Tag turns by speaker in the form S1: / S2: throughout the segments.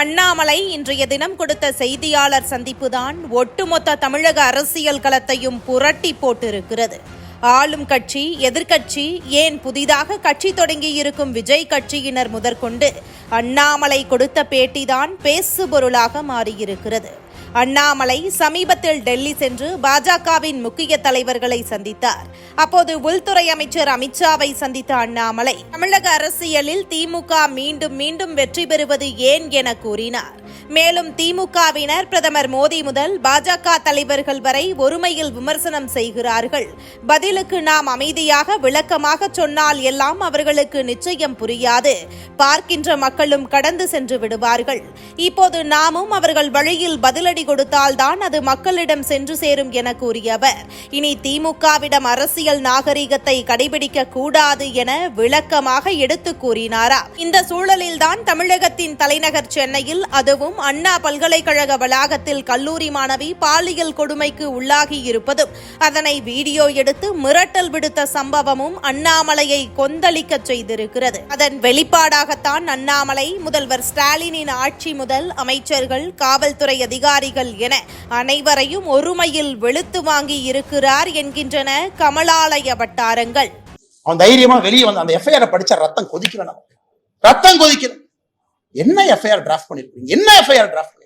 S1: அண்ணாமலை இன்றைய தினம் கொடுத்த செய்தியாளர் சந்திப்புதான் ஒட்டுமொத்த தமிழக அரசியல் களத்தையும் புரட்டி போட்டிருக்கிறது. ஆளும் கட்சி எதிர்க்கட்சி ஏன் புதிதாக கட்சி தொடங்கியிருக்கும் விஜய் கட்சியினர் முதற்கொண்டு அண்ணாமலை கொடுத்த பேட்டிதான் பேசுபொருளாக மாறியிருக்கிறது. அண்ணாமலை சமீபத்தில் டெல்லி சென்று பாஜகவின் முக்கிய தலைவர்களை சந்தித்தார். அப்போது உள்துறை அமைச்சர் அமித்ஷாவை சந்தித்த அண்ணாமலை தமிழக அரசியலில் திமுக மீண்டும் மீண்டும் வெற்றி பெறுவது ஏன் என கூறினார். மேலும் திமுகவினர் பிரதமர் மோடி முதல் பாஜக தலைவர்கள் வரை ஒருமையில் விமர்சனம் செய்கிறார்கள். பதிலுக்கு நாம் அமைதியாக விளக்கமாக சொன்னால் எல்லாம் அவர்களுக்கு நிச்சயம் புரியாது. பார்க்கின்ற மக்களும் கடந்து சென்று விடுவார்கள். இப்போது நாமும் அவர்கள் வழியில் பதிலடி கொடுத்தால்தான் அது மக்களிடம் சென்று சேரும் என கூறிய அவர் இனி திமுகவிடம் அரசியல் நாகரிகத்தை கடைபிடிக்க கூடாது என விளக்கமாக எடுத்து கூறினாரா. இந்த சூழலில்தான் தமிழகத்தின் தலைநகர் சென்னையில் அதுவும் அண்ணா பல்கலைக்கழக வளாகத்தில் கல்லூரி மாணவி பாலியல் கொடுமைக்கு உள்ளாகி இருப்பதும் அதனை வீடியோ எடுத்து மிரட்டல் விடுத்த சம்பவமும் அண்ணாமலையை கொந்தளிக்க செய்திருக்கிறது. அதன் வெளிப்பாடாகத்தான் அண்ணாமலை முதல்வர் ஸ்டாலினின் ஆட்சி முதல் அமைச்சர்கள் காவல்துறை அதிகாரி அதிகாரிகள் என அனைவரையும் ஒருமையில் வெளுத்து வாங்கி இருக்கிறார் என்கின்றன கமலாலய வட்டாரங்கள்.
S2: அவன் தைரியமா வெளியே வந்து அந்த எஃப்ஐஆர் படிச்சா ரத்தம் கொதிக்கல ரத்தம் கொதிக்கல. என்ன எஃப்ஐஆர் டிராஃப்ட் பண்ணிருக்கீங்க? என்ன எஃப்ஐஆர் டிராஃப்ட்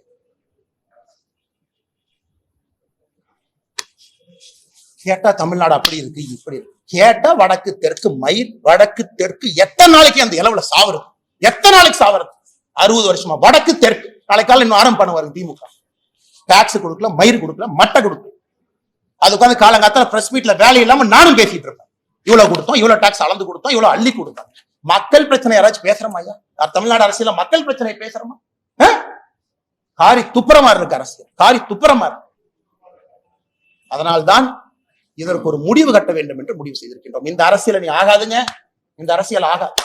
S2: கேட்டா தமிழ்நாடு அப்படி இருக்கு இப்படி இருக்கு. கேட்டா வடக்கு தெற்கு மயில் வடக்கு தெற்கு. எத்தனை நாளைக்கு அந்த இளவுல சாவறது எத்தனை நாளைக்கு சாவறது அறுபது வருஷமா. வடக்கு தெற்கு. நாளைக்கால இன்னும் ஆரம்பம் பண்ண வருது திமுக. டாக்ஸ் கொடுக்கல மயிர் கொடுக்கல மட்டை கொடுக்கல. அது உட்காந்து காலங்காத்தால ப்ரெஸ் மீட்ல வேலை இல்லாம நானும் பேசிட்டு இருப்பேன். இவ்வளவு கொடுத்தோம் இவ்வளவு டாக்ஸ் அளந்து கொடுத்தோம் இவ்வளவு அள்ளி கொடுத்தோம். மக்கள் பிரச்சனை யாராச்சும் பேசுறோமா ஐயா? தமிழ்நாடு அரசியல மக்கள் பிரச்சனை பேசுறோமா? காரி துப்புரமா இருக்கு அரசியல். காரி துப்புரமா இருக்கு அதனால்தான் இதற்கு ஒரு முடிவு கட்ட வேண்டும் என்று முடிவு செய்திருக்கின்றோம். இந்த அரசியல் நீ ஆகாதுங்க. இந்த அரசியல் ஆகாது.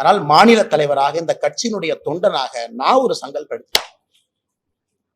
S2: ஆனால் மாநில தலைவராக இந்த கட்சியினுடைய தொண்டனாக நான் ஒரு சங்கல்பம் எடுத்தேன்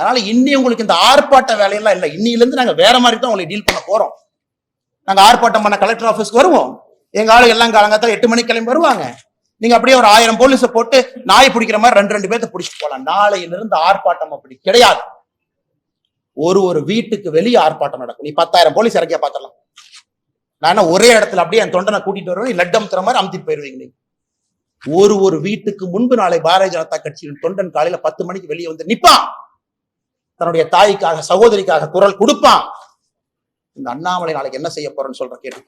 S2: அதனால இன்னி உங்களுக்கு இந்த ஆர்ப்பாட்ட வேலையெல்லாம் இல்லை. இன்னிலேருந்து இருந்து நாங்க வேற மாதிரி தான் உங்களை டீல் பண்ண போறோம். நாங்க ஆர்ப்பாட்டம் பண்ண கலெக்டர் ஆபீஸ்க்கு வருவோம். எங்க ஆளு எல்லாம் காலங்காத்தால எட்டு மணிக்கு கிளம்பி வருவாங்க. நீங்க அப்படியே ஒரு ஆயிரம் போலீஸை போட்டு நாய் பிடிக்கிற மாதிரி ரெண்டு ரெண்டு பேர்த்த பிடிச்சிட்டு போலாம். நாளையில இருந்து ஆர்ப்பாட்டம் அப்படி கிடையாது. ஒரு ஒரு வீட்டுக்கு வெளியே ஆர்ப்பாட்டம் நடக்கும். நீ பத்தாயிரம் போலீஸ் இறக்கிய பார்த்துடலாம் நான் என்ன ஒரே இடத்துல அப்படியே என் தொண்டனை கூட்டிட்டு வருவேன்? நீ லட்டம் தர மாதிரி அமுத்திட்டு போயிருவீங்க நீங்க ஒரு ஒரு வீட்டுக்கு முன்பு நாளை பாரதிய ஜனதா கட்சியின் தொண்டன் காலையில பத்து மணிக்கு வெளியே வந்து நிப்பான். தன்னுடைய தாய்க்காக சகோதரிக்காக குரல் கொடுப்பான். இந்த அண்ணாமலை நாளைக்கு என்ன செய்ய போறேன்னு சொல்ற கேட்டு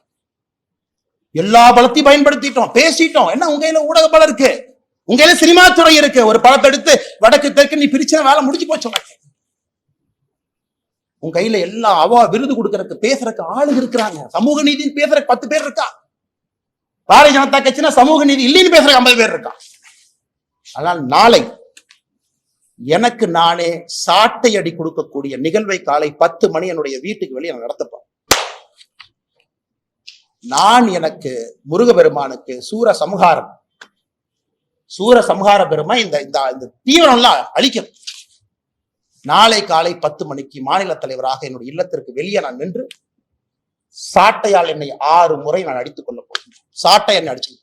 S2: எல்லா பலத்தையும் பயன்படுத்திட்டோம் பேசிட்டோம். என்ன உங்க கையில ஊடக பலம் இருக்கு? உங்க கையில சினிமா துறை இருக்கு. ஒரு படத்தை எடுத்து வடக்கு தெற்கு நீ பிரிச்ச வேலை முடிஞ்சு போச்சு உனக்கு. உன் கையில எல்லா அவா விருது கொடுக்கறதுக்கு பேசுறதுக்கு ஆளுங்க இருக்கிறாங்க. சமூக நீதினு பேசுறதுக்கு பத்து பேர் இருக்கா? பாரதிய ஜனதா கட்சினா சமூக நீதி இல்லைன்னு பேசுறதுக்கு ஐம்பது பேர் இருக்கா? ஆனால் நாளை எனக்கு நானே சாட்டை அடி கொடுக்கக்கூடிய நிகழ்வை காலை பத்து மணி என்னுடைய வீட்டுக்கு வெளியே நான் நடத்தப்போம் நான் எனக்கு முருகபெருமானுக்கு சூர சம்ஹாரம். சூர சம்ஹார பெருமை இந்த இந்த இந்த தீவிரம்லாம் அழிக்கும். நாளை காலை பத்து மணிக்கு மாநில தலைவராக என்னுடைய இல்லத்திற்கு வெளியே நான் நின்று சாட்டையால் என்னை ஆறு முறை நான் அடித்துக் கொள்ள போகிறேன். சாட்டை என்னை அடிச்சு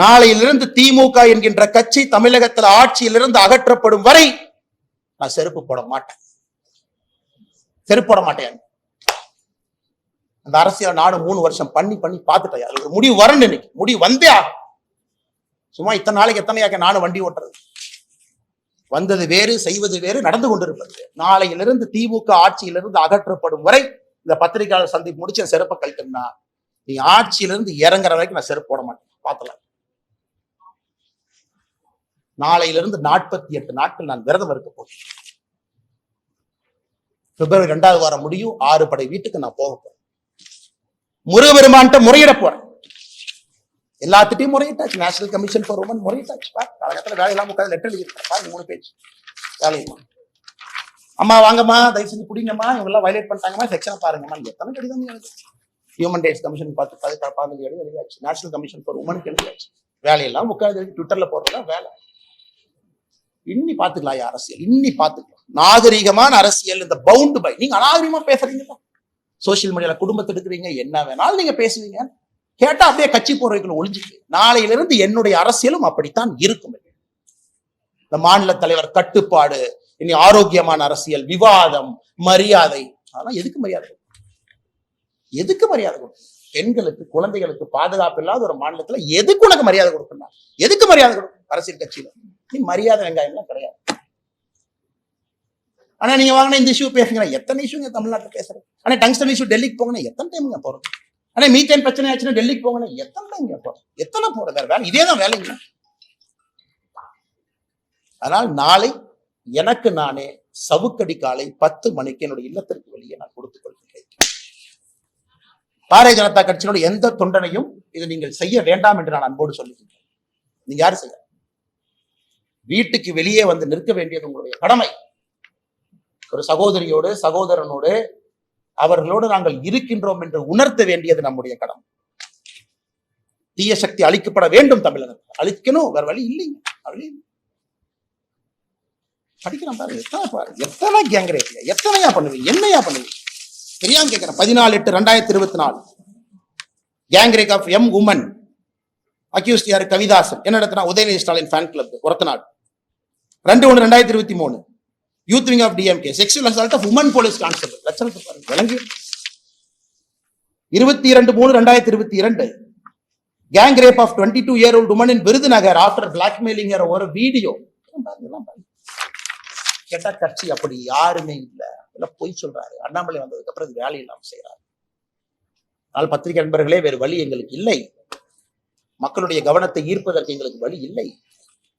S2: நாளையிலிருந்து திமுக என்கின்ற கட்சி தமிழகத்தில் ஆட்சியிலிருந்து அகற்றப்படும் வரை நான் செருப்பு போட மாட்டேன். செருப்பு போட மாட்டேன். அந்த அரசியல் நாடு மூணு வருஷம் பண்ணி பண்ணி பார்த்துட்டேன். அது ஒரு முடிவு வரணும் இன்னைக்கு. முடிவு வந்தே ஆகும் சும்மா இத்தனை நாளைக்கு எத்தனையாக்க நானும் வண்டி ஓட்டுறது. வந்தது வேறு செய்வது வேறு நடந்து கொண்டிருப்பது நாளையிலிருந்து திமுக ஆட்சியிலிருந்து அகற்றப்படும் வரை இந்த பத்திரிகையாளர் சந்திப்பு முடிச்சு என் செருப்பை கழிக்கணும்னா நீ ஆட்சியிலிருந்து இறங்குற வரைக்கும் நான் செருப்பு போட மாட்டேன். பார்த்தலாம் நாளையிலிருந்து நாற்பத்தி எட்டு நாட்கள் நான் விரதம் இருக்க போகிறேன். பிப்ரவரி ரெண்டாவது வாரம் முடியும். ஆறு படை வீட்டுக்கு நான் போக போறேன். முருகபெருமான்கிட்ட முறையிட போறேன். எல்லாத்துட்டையும் முறையிட்டாச்சு. நேஷனல் கமிஷன் ஃபார் உமன் முறையிட்டாச்சு. பாரு காலகட்டத்தில் வேலையெல்லாம் உட்காந்து லெட்டர் எழுதியிருக்கேன் பாருங்க மூணு பேஜ் வேலையுமா? அம்மா வாங்கம்மா தயவு செஞ்சு பிடிங்கம்மா. இவங்க எல்லாம் வயலேட் பண்ணிட்டாங்கம்மா செக்ஷனை பாருங்கம்மா. எத்தனை கடிதம் எழுது ஹியூமன் ரைட்ஸ் கமிஷன் பார்த்து பதி பதினஞ்சு எழுதி எழுதியாச்சு. நேஷனல் கமிஷன் ஃபார் உமனுக்கு எழுதியாச்சு. வேலையெல்லாம் உட்காந்து ட்விட்டரில் ட்விட்டர்ல போடுறதா வேலை. இன்னி பாத்துக்கலாம் அரசியல் இன்னி பாத்துக்கலாம் நாகரிகமான அரசியல் இந்த பவுண்ட் பை நீங்க அநாகரிகமா பேசுறீங்களா? சோசியல் மீடியால குடும்பத்தை எடுக்கிறீங்க என்ன வேணாலும் நீங்க பேசுவீங்க. கேட்டா அப்படியே கட்சி போறவைக்குள்ள ஒளிஞ்சுக்கு நாளையிலிருந்து என்னுடைய அரசியலும் அப்படித்தான் இருக்கும். இந்த மாநில தலைவர் கட்டுப்பாடு இனி ஆரோக்கியமான அரசியல் விவாதம் மரியாதை. அதெல்லாம் எதுக்கு மரியாதை கொடுக்கணும்? எதுக்கு மரியாதை கொடுக்கணும்? பெண்களுக்கு குழந்தைகளுக்கு பாதுகாப்பு இல்லாத ஒரு மாநிலத்துல எதுக்கு உனக்கு மரியாதை கொடுக்கணும்? எதுக்கு மரியாதை கொடுக்கணும்? அரசியல் கட்சியில. நீ மரியாதை வெங்காயம்லாம் கிடையாது. ஆனா நீங்க வாங்கின இந்த இஷ்யூ பேசுங்க. எத்தனை இஷ்யூங்க தமிழ்நாட்டில் பேசுறேன்? ஆனா டங்ஸ்டன் இஷ்யூ டெல்லிக்கு போங்கன்னா எத்தனை டைம்ங்க போறது? ஆனா மீத்தேன் பிரச்சனை ஆச்சுன்னா டெல்லிக்கு போங்கன்னா எத்தனை டைம்ங்க போறோம் எத்தனை போறது? வேற வேலை இதே தான் வேலைங்க அதனால் நாளை எனக்கு நானே சவுக்கடி காலை பத்து மணிக்கு என்னுடைய இல்லத்திற்கு வெளியே நான் கொடுத்துக் கொள்கிறேன் பாரதிய ஜனதா கட்சியினுடைய எந்த தொண்டனையும் இது நீங்கள் செய்ய வேண்டாம் என்று நான் அன்போடு சொல்லுகிறேன் நீங்க யாரு செய்ய? வீட்டுக்கு வெளியே வந்து நிற்க வேண்டியது உங்களுடைய கடமை. ஒரு சகோதரியோடு சகோதரனோடு அவர்களோடு நாங்கள் இருக்கின்றோம் என்று உணர்த்த வேண்டியது நம்முடைய கடமை. தீய சக்தி அழிக்கப்பட வேண்டும் தமிழகத்தில். அழிக்கணும் வேற வழி இல்லைங்க வழி படிக்கிறோம் பாரு எத்தனை பாரு எத்தனை கேங்ரேட் எத்தனையா பண்ணுவீங்க என்னையா பண்ணுவீங்க? தெரியாம கேட்கிறேன். பதினாலு எட்டு ரெண்டாயிரத்தி இருபத்தி நாலு. Gang rape of M woman accused யாரு? கவிதாசன். என்ன நடத்தினா? உதயநிதி ஸ்டாலின் ஃபேன் கிளப் ஒரத்தநாடு ரெண்டு ஒன்று ரெண்டாயிரத்தி இருபத்தி மூணு. Youth wing of DMK sexual assault of woman police constable லட்சணத்தை பாருங்க விளங்கி. இருபத்தி இரண்டு மூணு ரெண்டாயிரத்தி இருபத்தி இரண்டு. Gang rape of twenty two year old woman in Virudhunagar after blackmailing ஒரு வீடியோ கேட்டா கட்சி அப்படி யாருமே இல்ல. இல்ல பொய் சொல்றாரு. அண்ணாமலை வந்ததுக்கு அப்புறம் இது வேலை இல்லாமல் செய்யறாரு ஆனால் பத்திரிகை நண்பர்களே வேறு வழி எங்களுக்கு இல்லை. மக்களுடைய கவனத்தை ஈர்ப்பதற்கு எங்களுக்கு வழி இல்லை.